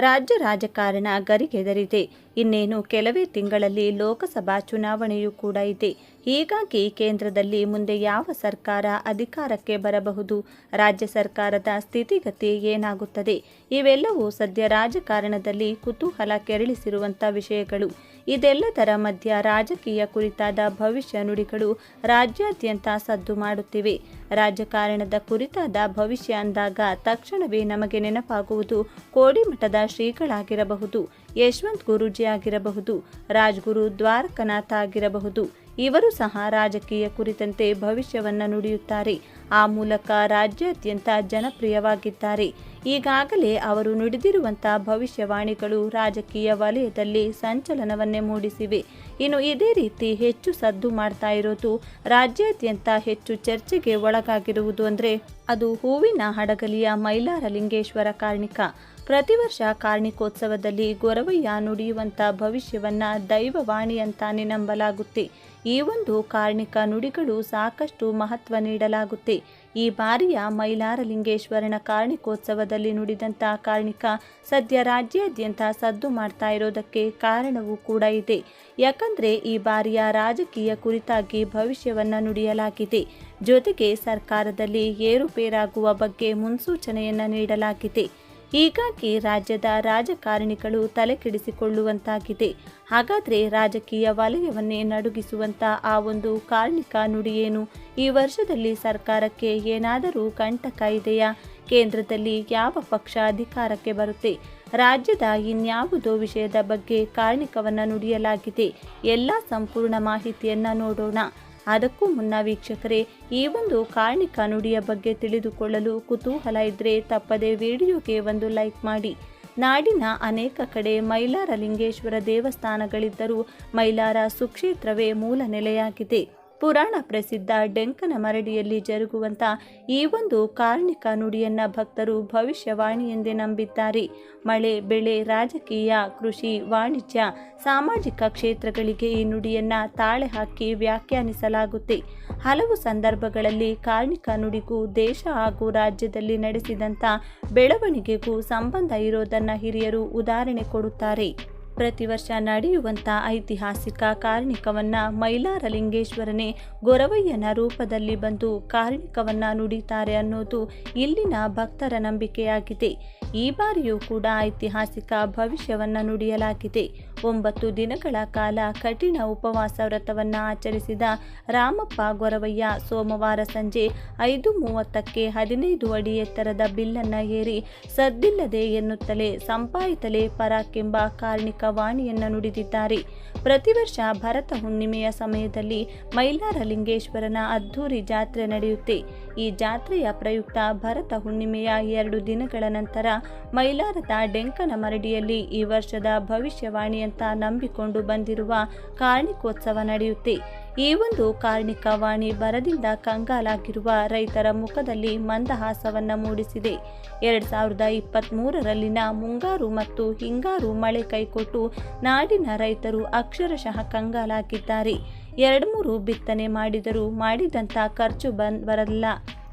ರಾಜ್ಯ ರಾಜಕಾರಣ ಗರಿಗೆದರಿದೆ. ಇನ್ನೇನು, ಕೆಲವೇ ತಿಂಗಳಲ್ಲಿ ಲೋಕಸಭಾ ಚುನಾವಣೆಯೂ ಕೂಡ ಇದೆ. ಹೀಗಾಗಿ ಕೇಂದ್ರದಲ್ಲಿ ಮುಂದೆ ಯಾವ ಸರ್ಕಾರ ಅಧಿಕಾರಕ್ಕೆ ಬರಬಹುದು? ರಾಜ್ಯ ಸರ್ಕಾರದ ಸ್ಥಿತಿಗತಿ ಏನಾಗುತ್ತದೆ? ಇವೆಲ್ಲವೂ ಸದ್ಯ ರಾಜಕಾರಣದಲ್ಲಿ ಕುತೂಹಲ ಕೆರಳಿಸಿರುವಂಥ ವಿಷಯಗಳು. ಇದೆಲ್ಲದರ ಮಧ್ಯ ರಾಜಕೀಯ ಕುರಿತಾದ ಭವಿಷ್ಯ ನುಡಿಗಳು ರಾಜ್ಯಾದ್ಯಂತ ಸದ್ದು ಮಾಡುತ್ತಿವೆ. ರಾಜಕಾರಣದ ಕುರಿತಾದ ಭವಿಷ್ಯ ಅಂದಾಗ ತಕ್ಷಣವೇ ನಮಗೆ ನೆನಪಾಗುವುದು ಕೋಡಿಮಠದ ಶ್ರೀಗಳಾಗಿರಬಹುದು, ಯಶವಂತ್ ಗುರೂಜಿ ಆಗಿರಬಹುದು, ರಾಜ್ಗುರು ದ್ವಾರಕನಾಥ ಆಗಿರಬಹುದು. ಇವರು ಸಹ ರಾಜಕೀಯ ಕುರಿತಂತೆ ಭವಿಷ್ಯವನ್ನು ನುಡಿಯುತ್ತಾರೆ. ಆ ಮೂಲಕ ರಾಜ್ಯಾದ್ಯಂತ ಜನಪ್ರಿಯವಾಗಿದ್ದಾರೆ. ಈಗಾಗಲೇ ಅವರು ನುಡಿದಿರುವಂಥ ಭವಿಷ್ಯವಾಣಿಗಳು ರಾಜಕೀಯ ವಲಯದಲ್ಲಿ ಸಂಚಲನವನ್ನೇ ಮೂಡಿಸಿವೆ. ಇನ್ನು ಇದೇ ರೀತಿ ಹೆಚ್ಚು ಸದ್ದು ಮಾಡ್ತಾ ಇರೋದು ರಾಜ್ಯಾದ್ಯಂತ ಹೆಚ್ಚು ಚರ್ಚೆಗೆ ಒಳಗಾಗಿರುವುದು ಅಂದರೆ ಅದು ಹೂವಿನ ಹಡಗಲಿಯ ಮೈಲಾರ ಲಿಂಗೇಶ್ವರ ಕಾರ್ಣಿಕ. ಪ್ರತಿ ವರ್ಷ ಕಾರ್ಣಿಕೋತ್ಸವದಲ್ಲಿ ಗೊರವಯ್ಯ ನುಡಿಯುವಂಥ ಭವಿಷ್ಯವನ್ನ ದೈವವಾಣಿ ಅಂತಾನೆ ನಂಬಲಾಗುತ್ತೆ. ಈ ಒಂದು ಕಾರ್ಣಿಕ ನುಡಿಗಳು ಸಾಕಷ್ಟು ಮಹತ್ವ ನೀಡಲಾಗುತ್ತೆ. ಈ ಬಾರಿಯ ಮೈಲಾರಲಿಂಗೇಶ್ವರನ ಕಾರ್ಣಿಕೋತ್ಸವದಲ್ಲಿ ನುಡಿದಂಥ ಕಾರ್ಣಿಕ ಸದ್ಯ ರಾಜ್ಯಾದ್ಯಂತ ಸದ್ದು ಮಾಡ್ತಾ ಇರೋದಕ್ಕೆ ಕಾರಣವೂ ಕೂಡ ಇದೆ. ಯಾಕಂದ್ರೆ ಈ ಬಾರಿಯ ರಾಜಕೀಯ ಕುರಿತಾಗಿ ಭವಿಷ್ಯವನ್ನ ನುಡಿಯಲಾಗಿದೆ. ಜೊತೆಗೆ ಸರ್ಕಾರದಲ್ಲಿ ಏರುಪೇರಾಗುವ ಬಗ್ಗೆ ಮುನ್ಸೂಚನೆಯನ್ನ ನೀಡಲಾಗಿದೆ. ಹೀಗಾಗಿ ರಾಜ್ಯದ ರಾಜಕಾರಣಿಗಳು ತಲೆಕೆಡಿಸಿಕೊಳ್ಳುವಂತಾಗಿದೆ. ಹಾಗಾದರೆ ರಾಜಕೀಯ ವಲಯವನ್ನೇ ನಡುಗಿಸುವಂಥ ಆ ಒಂದು ಕಾರ್ಣಿಕ ನುಡಿಯೇನು? ಈ ವರ್ಷದಲ್ಲಿ ಸರ್ಕಾರಕ್ಕೆ ಏನಾದರೂ ಕಂಟಕ ಇದೆಯಾ? ಕೇಂದ್ರದಲ್ಲಿ ಯಾವ ಪಕ್ಷ ಅಧಿಕಾರಕ್ಕೆ ಬರುತ್ತೆ? ರಾಜ್ಯದ ಇನ್ಯಾವುದೋ ವಿಷಯದ ಬಗ್ಗೆ ಕಾರ್ಣಿಕವನ್ನು ನುಡಿಯಲಾಗಿದೆ. ಎಲ್ಲ ಸಂಪೂರ್ಣ ಮಾಹಿತಿಯನ್ನು ನೋಡೋಣ. ಅದಕ್ಕೂ ಮುನ್ನ ವೀಕ್ಷಕರೇ, ಈ ಒಂದು ಕಾರ್ಣಿಕ ನುಡಿಯ ಬಗ್ಗೆ ತಿಳಿದುಕೊಳ್ಳಲು ಕುತೂಹಲ ಇದ್ದರೆ ತಪ್ಪದೆ ವಿಡಿಯೋಗೆ ಒಂದು ಲೈಕ್ ಮಾಡಿ. ನಾಡಿನ ಅನೇಕ ಕಡೆ ಮೈಲಾರ ಲಿಂಗೇಶ್ವರ ದೇವಸ್ಥಾನಗಳಿದ್ದರೂ ಮೈಲಾರ ಸುಕ್ಷೇತ್ರವೇ ಮೂಲ ನೆಲೆಯಾಗಿದೆ. ಪುರಾಣ ಪ್ರಸಿದ್ಧ ಡೆಂಕನ ಮರಡಿಯಲ್ಲಿ ಜರುಗುವಂಥ ಈ ಒಂದು ಕಾರ್ಣಿಕ ನುಡಿಯನ್ನ ಭಕ್ತರು ಭವಿಷ್ಯವಾಣಿ ಎಂದೇ ನಂಬಿದ್ದಾರೆ. ಮಳೆ, ಬೆಳೆ, ರಾಜಕೀಯ, ಕೃಷಿ, ವಾಣಿಜ್ಯ, ಸಾಮಾಜಿಕ ಕ್ಷೇತ್ರಗಳಿಗೆ ಈ ನುಡಿಯನ್ನ ತಾಳೆ ಹಾಕಿ ವ್ಯಾಖ್ಯಾನಿಸಲಾಗುತ್ತೆ. ಹಲವು ಸಂದರ್ಭಗಳಲ್ಲಿ ಕಾರ್ಣಿಕ ನುಡಿಗೂ ದೇಶ ಹಾಗೂ ರಾಜ್ಯದಲ್ಲಿ ನಡೆಸಿದಂಥ ಬೆಳವಣಿಗೆಗೂ ಸಂಬಂಧ ಇರೋದನ್ನ ಹಿರಿಯರು ಉದಾಹರಣೆ ಕೊಡುತ್ತಾರೆ. ಪ್ರತಿ ವರ್ಷ ನಡೆಯುವಂಥ ಐತಿಹಾಸಿಕ ಕಾರ್ಣಿಕವನ್ನು ಮೈಲಾರಲಿಂಗೇಶ್ವರನೇ ಗೊರವಯ್ಯನ ರೂಪದಲ್ಲಿ ಬಂದು ಕಾರ್ಣಿಕವನ್ನು ನುಡಿತಾರೆ ಅನ್ನೋದು ಇಲ್ಲಿನ ಭಕ್ತರ ನಂಬಿಕೆಯಾಗಿದೆ. ಈ ಬಾರಿಯೂ ಕೂಡ ಐತಿಹಾಸಿಕ ಭವಿಷ್ಯವನ್ನು ನುಡಿಯಲಾಗಿದೆ. ಒಂಬತ್ತು ದಿನಗಳ ಕಾಲ ಕಠಿಣ ಉಪವಾಸ ವ್ರತವನ್ನು ಆಚರಿಸಿದ ರಾಮಪ್ಪ ಗೊರವಯ್ಯ ಸೋಮವಾರ ಸಂಜೆ ಐದು ಮೂವತ್ತಕ್ಕೆ ಹದಿನೈದು ಅಡಿ ಎತ್ತರದ ಬಿಲ್ಲನ್ನು ಏರಿ ಸದ್ದಿಲ್ಲದೆ ಎನ್ನುತ್ತಲೇ ಸಂಪಾಯಿತಲೇ ಪರಾಕೆಂಬ ಕಾರ್ಣಿಕ ವಾಣಿಯನ್ನು ನುಡಿದಿದ್ದಾರೆ. ಪ್ರತಿ ವರ್ಷ ಭರತ ಹುಣ್ಣಿಮೆಯ ಸಮಯದಲ್ಲಿ ಮೈಲಾರ ಲಿಂಗೇಶ್ವರನ ಅದ್ಧೂರಿ ಜಾತ್ರೆ ನಡೆಯುತ್ತೆ. ಈ ಜಾತ್ರೆಯ ಪ್ರಯುಕ್ತ ಭರತ ಹುಣ್ಣಿಮೆಯ ಎರಡು ದಿನಗಳ ನಂತರ ಮೈಲಾರದ ಡೆಂಕನ ಮರಡಿಯಲ್ಲಿ ಈ ವರ್ಷದ ಭವಿಷ್ಯವಾಣಿ ಅಂತ ನಂಬಿಕೊಂಡು ಬಂದಿರುವ ಕಾರ್ಣಿಕೋತ್ಸವ ನಡೆಯುತ್ತೆ. ಈ ಒಂದು ಕಾರ್ಣಿಕ ವಾಣಿ ಬರದಿಂದ ಕಂಗಾಲಾಗಿರುವ ರೈತರ ಮುಖದಲ್ಲಿ ಮಂದಹಾಸವನ್ನ ಮೂಡಿಸಿದೆ. ಎರಡ್ ಸಾವಿರದ ಇಪ್ಪತ್ತ್ ಮೂರರಲ್ಲಿನ ಮುಂಗಾರು ಮತ್ತು ಹಿಂಗಾರು ಮಳೆ ಕೈಕೊಟ್ಟು ನಾಡಿನ ರೈತರು ಅಕ್ಷರಶಃ ಕಂಗಾಲಾಗಿದ್ದಾರೆ. ಎರಡು ಮೂರು ಬಿತ್ತನೆ ಮಾಡಿದರೂ ಮಾಡಿದಂಥ ಖರ್ಚು ಬಂದ್ ಬರಲ್ಲ.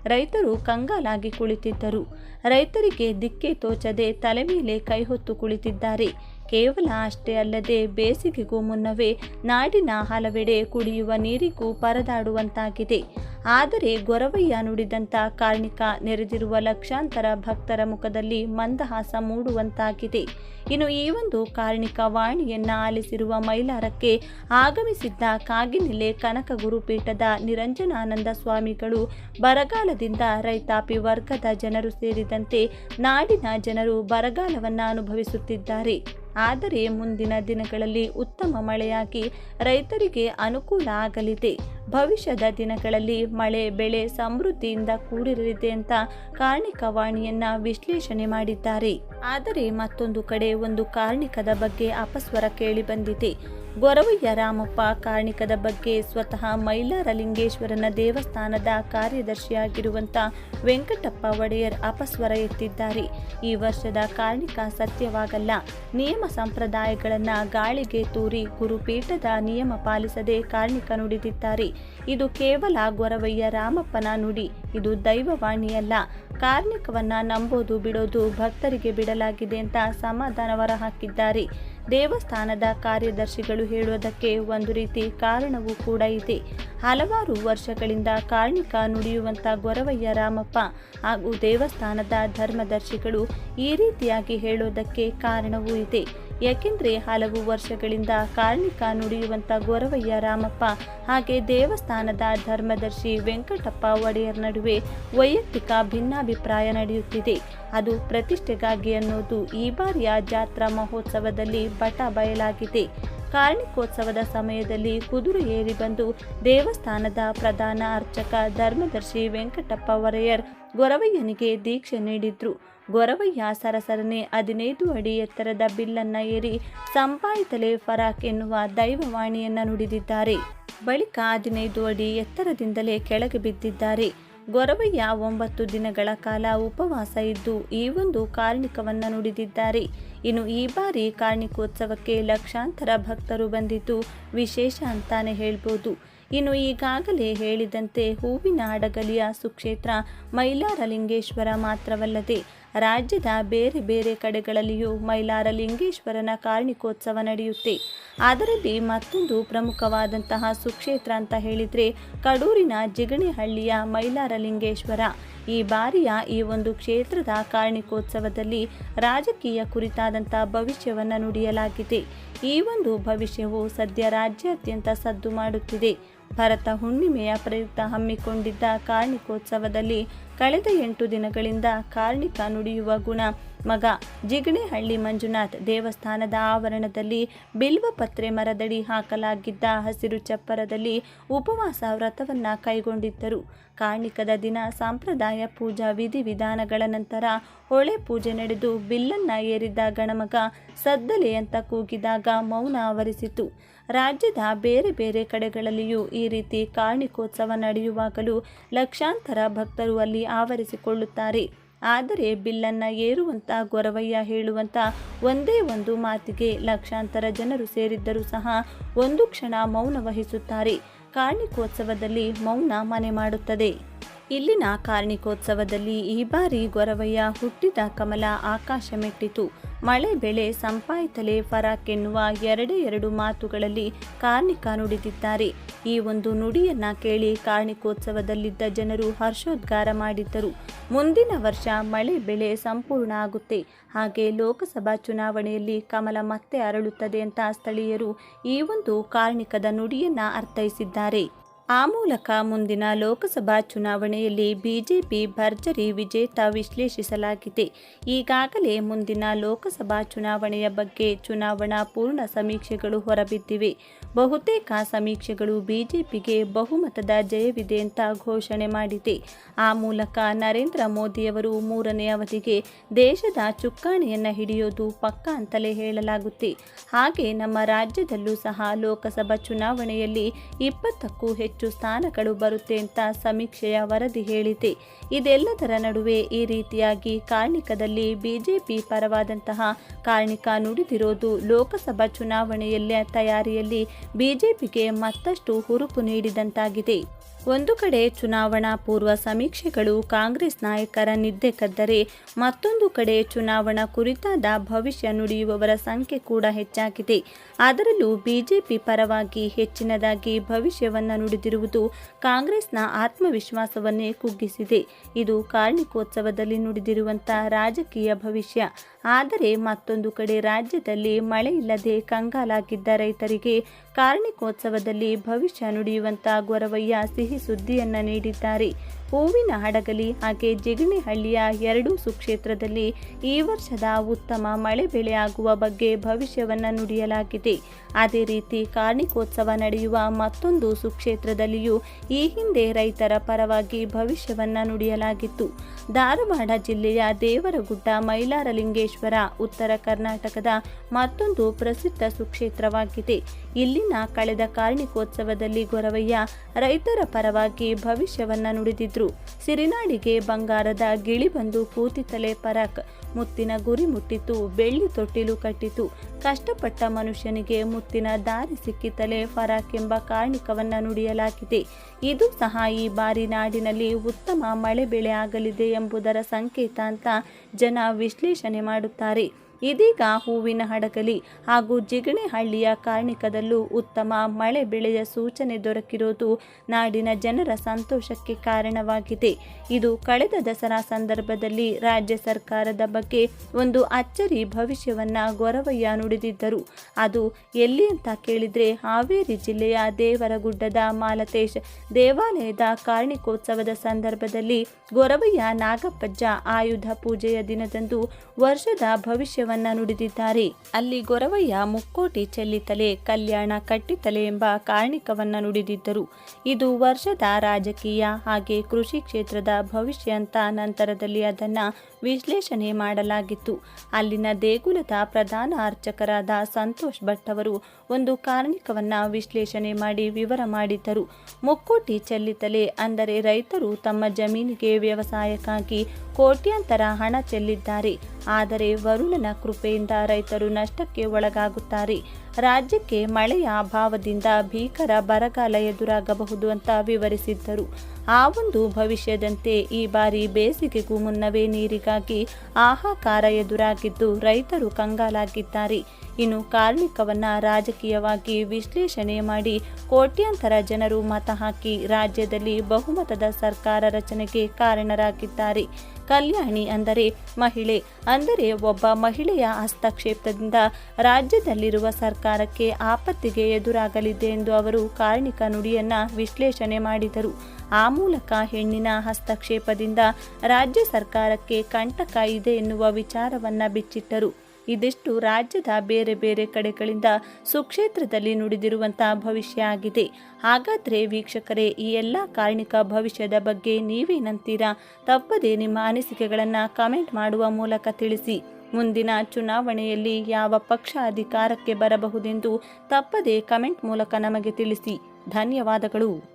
ರೈತರು ಕಂಗಾಲಾಗಿ ಕುಳಿತಿದ್ದರು. ರೈತರಿಗೆ ದಿಕ್ಕೆ ತೋಚದೆ ತಲೆ ಮೇಲೆ ಕೈ ಹೊತ್ತು ಕುಳಿತಿದ್ದಾರೆ. ಕೇವಲ ಅಷ್ಟೇ ಅಲ್ಲದೆ ಬೇಸಿಗೆಗೂ ಮುನ್ನವೇ ನಾಡಿನ ಹಲವೆಡೆ ಕುಡಿಯುವ ನೀರಿಗೂ ಪರದಾಡುವಂತಾಗಿದೆ. ಆದರೆ ಗೊರವಯ್ಯ ನುಡಿದಂಥ ಕಾರ್ಣಿಕ ನೆರೆದಿರುವ ಲಕ್ಷಾಂತರ ಭಕ್ತರ ಮುಖದಲ್ಲಿ ಮಂದಹಾಸ ಮೂಡುವಂತಾಗಿದೆ. ಇನ್ನು ಈ ಒಂದು ಕಾರ್ಣಿಕ ವಾಣಿಯನ್ನು ಆಲಿಸಿರುವ ಮೈಲಾರಕ್ಕೆ ಆಗಮಿಸಿದ್ದ ಕಾಗಿನೆಲೆ ಕನಕ ಗುರುಪೀಠದ ನಿರಂಜನಾನಂದ ಸ್ವಾಮಿಗಳು ಬರಗಾಲದಿಂದ ರೈತಾಪಿ ವರ್ಗದ ಜನರು ಸೇರಿದಂತೆ ನಾಡಿನ ಜನರು ಬರಗಾಲವನ್ನು ಅನುಭವಿಸುತ್ತಿದ್ದಾರೆ. ಆದರೆ ಮುಂದಿನ ದಿನಗಳಲ್ಲಿ ಉತ್ತಮ ಮಳೆಯಾಗಿ ರೈತರಿಗೆ ಅನುಕೂಲ ಆಗಲಿದೆ. ಭವಿಷ್ಯದ ದಿನಗಳಲ್ಲಿ ಮಳೆ, ಬೆಳೆ ಸಮೃದ್ಧಿಯಿಂದ ಕೂಡಿರಲಿದೆ ಅಂತ ಕಾರ್ಣಿಕ ವಾಣಿಯನ್ನ ವಿಶ್ಲೇಷಣೆ ಮಾಡಿದ್ದಾರೆ. ಆದರೆ ಮತ್ತೊಂದು ಕಡೆ ಒಂದು ಕಾರ್ಣಿಕದ ಬಗ್ಗೆ ಅಪಸ್ವರ ಕೇಳಿ ಬಂದಿದೆ. ಗೊರವಯ್ಯ ರಾಮಪ್ಪ ಕಾರ್ಣಿಕದ ಬಗ್ಗೆ ಸ್ವತಃ ಮೈಲಾರಲಿಂಗೇಶ್ವರನ ದೇವಸ್ಥಾನದ ಕಾರ್ಯದರ್ಶಿಯಾಗಿರುವಂಥ ವೆಂಕಟಪ್ಪ ಒಡೆಯರ್ ಅಪಸ್ವರ ಎತ್ತಿದ್ದಾರೆ. ಈ ವರ್ಷದ ಕಾರ್ಣಿಕ ಸತ್ಯವಾಗಲ್ಲ. ನಿಯಮ ಸಂಪ್ರದಾಯಗಳನ್ನು ಗಾಳಿಗೆ ತೂರಿ ಗುರುಪೀಠದ ನಿಯಮ ಪಾಲಿಸದೆ ಕಾರ್ಣಿಕ ನುಡಿದಿದ್ದಾರೆ. ಇದು ಕೇವಲ ಗೊರವಯ್ಯ ರಾಮಪ್ಪನ ನುಡಿ, ಇದು ದೈವವಾಣಿಯಲ್ಲ. ಕಾರ್ಮಿಕವನ್ನ ನಂಬೋದು ಬಿಡೋದು ಭಕ್ತರಿಗೆ ಬಿಡಲಾಗಿದೆ ಅಂತ ಸಮಾಧಾನ ಹಾಕಿದ್ದಾರೆ. ದೇವಸ್ಥಾನದ ಕಾರ್ಯದರ್ಶಿಗಳು ಹೇಳುವುದಕ್ಕೆ ಒಂದು ರೀತಿ ಕಾರಣವೂ ಕೂಡ ಇದೆ. ಹಲವಾರು ವರ್ಷಗಳಿಂದ ಕಾರ್ಣಿಕ ನುಡಿಯುವಂತ ಗೊರವಯ್ಯ ರಾಮಪ್ಪ ಹಾಗೂ ದೇವಸ್ಥಾನದ ಧರ್ಮದರ್ಶಿಗಳು ಈ ರೀತಿಯಾಗಿ ಹೇಳೋದಕ್ಕೆ ಕಾರಣವೂ ಇದೆ. ಯಾಕೆಂದ್ರೆ ಹಲವು ವರ್ಷಗಳಿಂದ ಕಾರ್ಣಿಕ ನುಡಿಯುವಂತ ಗೊರವಯ್ಯ ರಾಮಪ್ಪ, ಹಾಗೆ ದೇವಸ್ಥಾನದ ಧರ್ಮದರ್ಶಿ ವೆಂಕಟಪ್ಪ ಒಡೆಯರ್ ನಡುವೆ ವೈಯಕ್ತಿಕ ಭಿನ್ನಾಭಿಪ್ರಾಯ ನಡೆಯುತ್ತಿದೆ. ಅದು ಪ್ರತಿಷ್ಠೆಗಾಗಿ ಅನ್ನೋದು ಈ ಬಾರಿಯ ಜಾತ್ರಾ ಮಹೋತ್ಸವದಲ್ಲಿ ಬಟ ಬಯಲಾಗಿದೆ. ಕಾರ್ಣಿಕೋತ್ಸವದ ಸಮಯದಲ್ಲಿ ಕುದುರೆ ಏರಿ ಬಂದು ದೇವಸ್ಥಾನದ ಪ್ರಧಾನ ಅರ್ಚಕ ಧರ್ಮದರ್ಶಿ ವೆಂಕಟಪ್ಪ ಒರೆಯರ್ ಗೊರವಯ್ಯನಿಗೆ ದೀಕ್ಷೆ ನೀಡಿದ್ರು. ಗೊರವಯ್ಯ ಸರಸರನೆ ಹದಿನೈದು ಅಡಿ ಎತ್ತರದ ಬಿಲ್ಲನ್ನ ಏರಿ ಸಂಪಾಯಿತಲೆ ಫರಾಕ್ ಎನ್ನುವ ದೈವವಾಣಿಯನ್ನ ನುಡಿದಿದ್ದಾರೆ. ಬಳಿಕ ಹದಿನೈದು ಅಡಿ ಎತ್ತರದಿಂದಲೇ ಕೆಳಗೆ ಬಿದ್ದಿದ್ದಾರೆ. ಗೊರವಯ್ಯ ಒಂಬತ್ತು ದಿನಗಳ ಕಾಲ ಉಪವಾಸ ಇದ್ದು ಈ ಒಂದು ಕಾರ್ಣಿಕವನ್ನ ನುಡಿದಿದ್ದಾರೆ. ಇನ್ನು ಈ ಬಾರಿ ಕಾರ್ಣಿಕೋತ್ಸವಕ್ಕೆ ಲಕ್ಷಾಂತರ ಭಕ್ತರು ಬಂದಿದ್ದು ವಿಶೇಷ ಅಂತಾನೆ ಹೇಳ್ಬೋದು. ಇನ್ನು ಈಗಾಗಲೇ ಹೇಳಿದಂತೆ ಹೂವಿನ ಹಡಗಲಿಯ ಸುಕ್ಷೇತ್ರ ಮೈಲಾರಲಿಂಗೇಶ್ವರ ಮಾತ್ರವಲ್ಲದೆ ರಾಜ್ಯದ ಬೇರೆ ಬೇರೆ ಕಡೆಗಳಲ್ಲಿಯೂ ಮೈಲಾರಲಿಂಗೇಶ್ವರನ ಕಾರ್ಣಿಕೋತ್ಸವ ನಡೆಯುತ್ತೆ. ಅದರಲ್ಲಿ ಮತ್ತೊಂದು ಪ್ರಮುಖವಾದಂತಹ ಸುಕ್ಷೇತ್ರ ಅಂತ ಹೇಳಿದರೆ ಕಡೂರಿನ ಜಿಗಣಿಹಳ್ಳಿಯ ಮೈಲಾರಲಿಂಗೇಶ್ವರ. ಈ ಬಾರಿಯ ಈ ಒಂದು ಕ್ಷೇತ್ರದ ಕಾರ್ಣಿಕೋತ್ಸವದಲ್ಲಿ ರಾಜಕೀಯ ಕುರಿತಾದಂಥ ಭವಿಷ್ಯವನ್ನು ನುಡಿಯಲಾಗಿದೆ. ಈ ಒಂದು ಭವಿಷ್ಯವು ಸದ್ಯ ರಾಜ್ಯಾದ್ಯಂತ ಸದ್ದು ಮಾಡುತ್ತಿದೆ. ಭರತ ಹುಣ್ಣಿಮೆಯ ಪ್ರಯುಕ್ತ ಹಮ್ಮಿಕೊಂಡಿದ್ದ ಕಾರ್ಣಿಕೋತ್ಸವದಲ್ಲಿ ಕಳೆದ ಎಂಟು ದಿನಗಳಿಂದ ಕಾರ್ಣಿಕ ನುಡಿಯುವ ಗುಣ. ಮಗ ಜಿಗಣೆಹಳ್ಳಿ ಮಂಜುನಾಥ್ ದೇವಸ್ಥಾನದ ಆವರಣದಲ್ಲಿ ಬಿಲ್ವಪತ್ರೆ ಮರದಡಿ ಹಾಕಲಾಗಿದ್ದ ಹಸಿರು ಚಪ್ಪರದಲ್ಲಿ ಉಪವಾಸ ವ್ರತವನ್ನು ಕೈಗೊಂಡಿದ್ದರು. ಕಾರ್ಣಿಕದ ದಿನ ಸಂಪ್ರದಾಯ ಪೂಜಾ ವಿಧಿವಿಧಾನಗಳ ನಂತರ ಹೊಳೆ ಪೂಜೆ ನಡೆದು ಬಿಲ್ಲನ್ನ ಏರಿದ್ದ ಗಣಮಗ ಸದ್ದಲೆಯಂತ ಕೂಗಿದಾಗ ಮೌನ ಆವರಿಸಿತು. ರಾಜ್ಯದ ಬೇರೆ ಬೇರೆ ಕಡೆಗಳಲ್ಲಿಯೂ ಈ ರೀತಿ ಕಾರ್ಣಿಕೋತ್ಸವ ನಡೆಯುವಾಗಲೂ ಲಕ್ಷಾಂತರ ಭಕ್ತರು ಅಲ್ಲಿ ಆವರಿಸಿಕೊಳ್ಳುತ್ತಾರೆ. ಆದರೆ ಬಿಲ್ಲನ್ನು ಏರುವಂತ ಗೊರವಯ್ಯ ಹೇಳುವಂತ ಒಂದೇ ಒಂದು ಮಾತಿಗೆ ಲಕ್ಷಾಂತರ ಜನರು ಸೇರಿದ್ದರೂ ಸಹ ಒಂದು ಕ್ಷಣ ಮೌನ ವಹಿಸುತ್ತಾರೆ. ಕಾರ್ಣಿಕೋತ್ಸವದಲ್ಲಿ ಮೌನ ಮನೆ ಮಾಡುತ್ತದೆ. ಇಲ್ಲಿನ ಕಾರ್ಣಿಕೋತ್ಸವದಲ್ಲಿ ಈ ಬಾರಿ ಗೊರವಯ್ಯ ಹುಟ್ಟಿದ ಕಮಲ ಆಕಾಶ ಮೆಟ್ಟಿತು ಮಳೆ ಬೆಳೆ ಸಂಪಾಯಿತಲೆ ಫರಾಕ್ ಎನ್ನುವ ಎರಡೇ ಎರಡು ಮಾತುಗಳಲ್ಲಿ ಕಾರ್ಣಿಕ ನುಡಿದಿದ್ದಾರೆ. ಈ ಒಂದು ನುಡಿಯನ್ನ ಕೇಳಿ ಕಾರ್ಣಿಕೋತ್ಸವದಲ್ಲಿದ್ದ ಜನರು ಹರ್ಷೋದ್ಗಾರ ಮಾಡಿದ್ದರು. ಮುಂದಿನ ವರ್ಷ ಮಳೆ ಬೆಳೆ ಸಂಪೂರ್ಣ ಆಗುತ್ತೆ. ಹಾಗೆ ಲೋಕಸಭಾ ಚುನಾವಣೆಯಲ್ಲಿ ಕಮಲ ಮತ್ತೆ ಅರಳುತ್ತದೆ ಅಂತ ಸ್ಥಳೀಯರು ಈ ಒಂದು ಕಾರ್ಣಿಕದ ನುಡಿಯನ್ನ ಅರ್ಥೈಸಿದ್ದಾರೆ. ಆ ಮೂಲಕ ಮುಂದಿನ ಲೋಕಸಭಾ ಚುನಾವಣೆಯಲ್ಲಿ ಬಿಜೆಪಿ ಭರ್ಜರಿ ವಿಜೇತ ವಿಶ್ಲೇಷಿಸಲಾಗಿದೆ. ಈಗಾಗಲೇ ಮುಂದಿನ ಲೋಕಸಭಾ ಚುನಾವಣೆಯ ಬಗ್ಗೆ ಚುನಾವಣಾ ಪೂರ್ಣ ಸಮೀಕ್ಷೆಗಳು ಹೊರಬಿದ್ದಿವೆ. ಬಹುತೇಕ ಸಮೀಕ್ಷೆಗಳು ಬಿಜೆಪಿಗೆ ಬಹುಮತದ ಜಯವಿದೆ ಅಂತ ಘೋಷಣೆ ಮಾಡಿದೆ. ಆ ಮೂಲಕ ನರೇಂದ್ರ ಮೋದಿಯವರು ಮೂರನೇ ಅವಧಿಗೆ ದೇಶದ ಚುಕ್ಕಾಣಿಯನ್ನು ಹಿಡಿಯೋದು ಪಕ್ಕ ಅಂತಲೇ ಹೇಳಲಾಗುತ್ತೆ. ಹಾಗೆ ನಮ್ಮ ರಾಜ್ಯದಲ್ಲೂ ಸಹ ಲೋಕಸಭಾ ಚುನಾವಣೆಯಲ್ಲಿ ಇಪ್ಪತ್ತಕ್ಕೂ ಹೆಚ್ಚು ಸ್ಥಾನಗಳು ಬರುತ್ತೆ ಅಂತ ಸಮೀಕ್ಷೆಯ ವರದಿ ಹೇಳಿದೆ. ಇದೆಲ್ಲದರ ನಡುವೆ ಈ ರೀತಿಯಾಗಿ ಕಾರ್ಣಿಕದಲ್ಲಿ ಬಿಜೆಪಿ ಪರವಾದಂತಹ ಕಾರ್ಣಿಕ ನುಡಿದಿರೋದು ಲೋಕಸಭಾ ಚುನಾವಣೆಯಲ್ಲಿ ತಯಾರಿಯಲ್ಲಿ ಬಿಜೆಪಿಗೆ ಮತ್ತಷ್ಟು ಹುರುಪು ನೀಡಿದಂತಾಗಿದೆ. ಒಂದು ಕಡೆ ಚುನಾವಣಾ ಪೂರ್ವ ಸಮೀಕ್ಷೆಗಳು ಕಾಂಗ್ರೆಸ್ ನಾಯಕರ ನಿದ್ದೆ ಕದ್ದರೆ ಮತ್ತೊಂದು ಕಡೆ ಚುನಾವಣಾ ಕುರಿತಾದ ಭವಿಷ್ಯ ನುಡಿಯುವವರ ಸಂಖ್ಯೆ ಕೂಡ ಹೆಚ್ಚಾಗಿದೆ. ಅದರಲ್ಲೂ ಬಿಜೆಪಿ ಪರವಾಗಿ ಹೆಚ್ಚಿನದಾಗಿ ಭವಿಷ್ಯವನ್ನು ನುಡಿದಿರುವುದು ಕಾಂಗ್ರೆಸ್ನ ಆತ್ಮವಿಶ್ವಾಸವನ್ನೇ ಕುಗ್ಗಿಸಿದೆ. ಇದು ಕಾರ್ಣಿಕೋತ್ಸವದಲ್ಲಿ ನುಡಿದಿರುವಂತಹ ರಾಜಕೀಯ ಭವಿಷ್ಯ. ಆದರೆ ಮತ್ತೊಂದು ಕಡೆ ರಾಜ್ಯದಲ್ಲಿ ಮಳೆಯಿಲ್ಲದೆ ಕಂಗಾಲಾಗಿದ್ದ ರೈತರಿಗೆ ಕಾರ್ಣಿಕೋತ್ಸವದಲ್ಲಿ ಭವಿಷ್ಯ ನುಡಿಯುವಂತ ಗೊರವಯ್ಯ ಸಿಹಿ ಸುದ್ದಿಯನ್ನ ನೀಡಿದ್ದಾರೆ. ಹೂವಿನ ಹಡಗಲಿ ಹಾಗೆ ಜಿಗಣಿಹಳ್ಳಿಯ ಎರಡೂ ಸುಕ್ಷೇತ್ರದಲ್ಲಿ ಈ ವರ್ಷದ ಉತ್ತಮ ಮಳೆ ಬೆಳೆ ಆಗುವ ಬಗ್ಗೆ ಭವಿಷ್ಯವನ್ನ ನುಡಿಯಲಾಗಿದೆ. ಅದೇ ರೀತಿ ಕಾರ್ಣಿಕೋತ್ಸವ ನಡೆಯುವ ಮತ್ತೊಂದು ಸುಕ್ಷೇತ್ರದಲ್ಲಿಯೂ ಈ ಹಿಂದೆ ರೈತರ ಪರವಾಗಿ ಭವಿಷ್ಯವನ್ನ ನುಡಿಯಲಾಗಿತ್ತು. ಧಾರವಾಡ ಜಿಲ್ಲೆಯ ದೇವರಗುಡ್ಡ ಮೈಲಾರಲಿಂಗೇಶ್ವರ ಉತ್ತರ ಕರ್ನಾಟಕದ ಮತ್ತೊಂದು ಪ್ರಸಿದ್ಧ ಸುಕ್ಷೇತ್ರವಾಗಿದೆ. ಇಲ್ಲಿನ ಕಳೆದ ಕಾರ್ಣಿಕೋತ್ಸವದಲ್ಲಿ ಗೊರವಯ್ಯ ರೈತರ ಪರವಾಗಿ ಭವಿಷ್ಯವನ್ನ ನುಡಿದಿದ್ರು. ಸಿರಿನಾಡಿಗೆ ಬಂಗಾರದ ಗಿಳಿ ಬಂದು ಕೂತಿತಲೆ ಪರಾಕ್. ಮುತ್ತಿನ ಗುರಿ ಮುಟ್ಟಿತು ಬೆಳ್ಳಿ ತೊಟ್ಟಿಲು ಕಟ್ಟಿತು ಕಷ್ಟಪಟ್ಟ ಮನುಷ್ಯನಿಗೆ ಮುತ್ತಿನ ದಾರಿ ಸಿಕ್ಕಿತಲೆ ಫರಾಕ್ ಎಂಬ ಕಾರ್ಣಿಕವನ್ನ ನುಡಿಯಲಾಗಿದೆ. ಇದು ಸಹ ಈ ಬಾರಿ ನಾಡಿನಲ್ಲಿ ಉತ್ತಮ ಮಳೆ ಬೆಳೆ ಆಗಲಿದೆ ಎಂಬುದರ ಸಂಕೇತ ಅಂತ ಜನ ವಿಶ್ಲೇಷಣೆ ಮಾಡುತ್ತಾರೆ. ಇದೀಗ ಹೂವಿನ ಹಡಗಲಿ ಹಾಗೂ ಜಿಗಣೆಹಳ್ಳಿಯ ಕಾರ್ಣಿಕದಲ್ಲೂ ಉತ್ತಮ ಮಳೆ ಬೆಳೆಯ ಸೂಚನೆ ದೊರಕಿರೋದು ನಾಡಿನ ಜನರ ಸಂತೋಷಕ್ಕೆ ಕಾರಣವಾಗಿದೆ. ಇದು ಕಳೆದ ದಸರಾ ಸಂದರ್ಭದಲ್ಲಿ ರಾಜ್ಯ ಸರ್ಕಾರದ ಬಗ್ಗೆ ಒಂದು ಅಚ್ಚರಿ ಭವಿಷ್ಯವನ್ನ ಗೊರವಯ್ಯ ನುಡಿದಿದ್ದರು. ಅದು ಎಲ್ಲಿ ಅಂತ ಕೇಳಿದ್ರೆ ಹಾವೇರಿ ಜಿಲ್ಲೆಯ ದೇವರಗುಡ್ಡದ ಮಾಲತೇಶ್ ದೇವಾಲಯದ ಕಾರ್ಣಿಕೋತ್ಸವದ ಸಂದರ್ಭದಲ್ಲಿ ಗೊರವಯ್ಯ ನಾಗಪ್ಪಜ್ಜ ಆಯುಧ ಪೂಜೆಯ ದಿನದಂದು ವರ್ಷದ ಭವಿಷ್ಯವನ್ನ ನುಡಿದಿದ್ದಾರೆ. ಅಲ್ಲಿ ಗೊರವಯ್ಯ ಮುಕ್ಕೋಟಿ ಚೆಲ್ಲಿತಲೆ ಕಲ್ಯಾಣ ಕಟ್ಟಿತಲೆ ಎಂಬ ಕಾರಣಿಕವನ್ನ ನುಡಿದಿದ್ದರು. ಇದು ವರ್ಷದ ರಾಜಕೀಯ ಹಾಗೆ ಕೃಷಿ ಕ್ಷೇತ್ರದ ಭವಿಷ್ಯ ಅಂತ ನಂತರದಲ್ಲಿ ಅದನ್ನ ವಿಶ್ಲೇಷಣೆ ಮಾಡಲಾಗಿತ್ತು. ಅಲ್ಲಿನ ದೇಗುಲದ ಪ್ರಧಾನ ಅರ್ಚಕರಾದ ಸಂತೋಷ್ ಭಟ್ ಅವರು ಒಂದು ಕಾರಣಿಕವನ್ನ ವಿಶ್ಲೇಷಣೆ ಮಾಡಿ ವಿವರ ಮಾಡಿದ್ದರು. ಮುಕ್ಕೋಟಿ ಚೆಲ್ಲಿತಲೆ ಅಂದರೆ ರೈತರು ತಮ್ಮ ಜಮೀನಿಗೆ ವ್ಯವಸಾಯಕ್ಕಾಗಿ ಕೋಟ್ಯಾಂತರ ಹಣ ಚೆಲ್ಲಿದ್ದಾರೆ. ಆದರೆ ವರುಣನ ಕೃಪೆಯಿಂದ ರೈತರು ನಷ್ಟಕ್ಕೆ ಒಳಗಾಗುತ್ತಾರೆ. ರಾಜ್ಯಕ್ಕೆ ಮಳೆಯ ಅಭಾವದಿಂದ ಭೀಕರ ಬರಗಾಲ ಎದುರಾಗಬಹುದು ಅಂತ ವಿವರಿಸಿದ್ದರು. ಆ ಒಂದು ಭವಿಷ್ಯದಂತೆ ಈ ಬಾರಿ ಬೇಸಿಗೆಗೂ ಮುನ್ನವೇ ನೀರಿಗಾಗಿ ಆಹಾಕಾರ ಎದುರಾಗಿದ್ದು ರೈತರು ಕಂಗಾಲಾಗಿದ್ದಾರೆ. ಇನ್ನು ಕಾರ್ಮಿಕವನ್ನ ರಾಜಕೀಯವಾಗಿ ವಿಶ್ಲೇಷಣೆ ಮಾಡಿ ಕೋಟ್ಯಾಂತರ ಜನರು ಮತ ಹಾಕಿ ರಾಜ್ಯದಲ್ಲಿ ಬಹುಮತದ ಸರ್ಕಾರ ರಚನೆಗೆ ಕಾರಣರಾಗಿದ್ದಾರೆ. ಕಲ್ಯಾಣಿ ಅಂದರೆ ಮಹಿಳೆ, ಅಂದರೆ ಒಬ್ಬ ಮಹಿಳೆಯ ಹಸ್ತಕ್ಷೇಪದಿಂದ ರಾಜ್ಯದಲ್ಲಿರುವ ಸರ್ಕಾರಕ್ಕೆ ಆಪತ್ತಿಗೆ ಎದುರಾಗಲಿದೆ ಎಂದು ಅವರು ಕಾರ್ಣಿಕ ನುಡಿಯನ್ನ ವಿಶ್ಲೇಷಣೆ ಮಾಡಿದರು. ಆ ಮೂಲಕ ಹೆಣ್ಣಿನ ಹಸ್ತಕ್ಷೇಪದಿಂದ ರಾಜ್ಯ ಸರ್ಕಾರಕ್ಕೆ ಕಂಟಕ ಇದೆ ಎನ್ನುವ ವಿಚಾರವನ್ನ ಬಿಚ್ಚಿಟ್ಟರು. ಇದಿಷ್ಟು ರಾಜ್ಯದ ಬೇರೆ ಬೇರೆ ಕಡೆಗಳಿಂದ ಸುಕ್ಷೇತ್ರದಲ್ಲಿ ನುಡಿದಿರುವಂತಹ ಭವಿಷ್ಯ ಆಗಿದೆ. ಹಾಗಾದರೆ ವೀಕ್ಷಕರೇ, ಈ ಎಲ್ಲ ಕಾರ್ಣಿಕ ಭವಿಷ್ಯದ ಬಗ್ಗೆ ನೀವೇನಂತೀರಾ ತಪ್ಪದೇ ನಿಮ್ಮ ಅನಿಸಿಕೆಗಳನ್ನು ಕಮೆಂಟ್ ಮಾಡುವ ಮೂಲಕ ತಿಳಿಸಿ. ಮುಂದಿನ ಚುನಾವಣೆಯಲ್ಲಿ ಯಾವ ಪಕ್ಷ ಅಧಿಕಾರಕ್ಕೆ ಬರಬಹುದೆಂದು ತಪ್ಪದೇ ಕಮೆಂಟ್ ಮೂಲಕ ನಮಗೆ ತಿಳಿಸಿ. ಧನ್ಯವಾದಗಳು.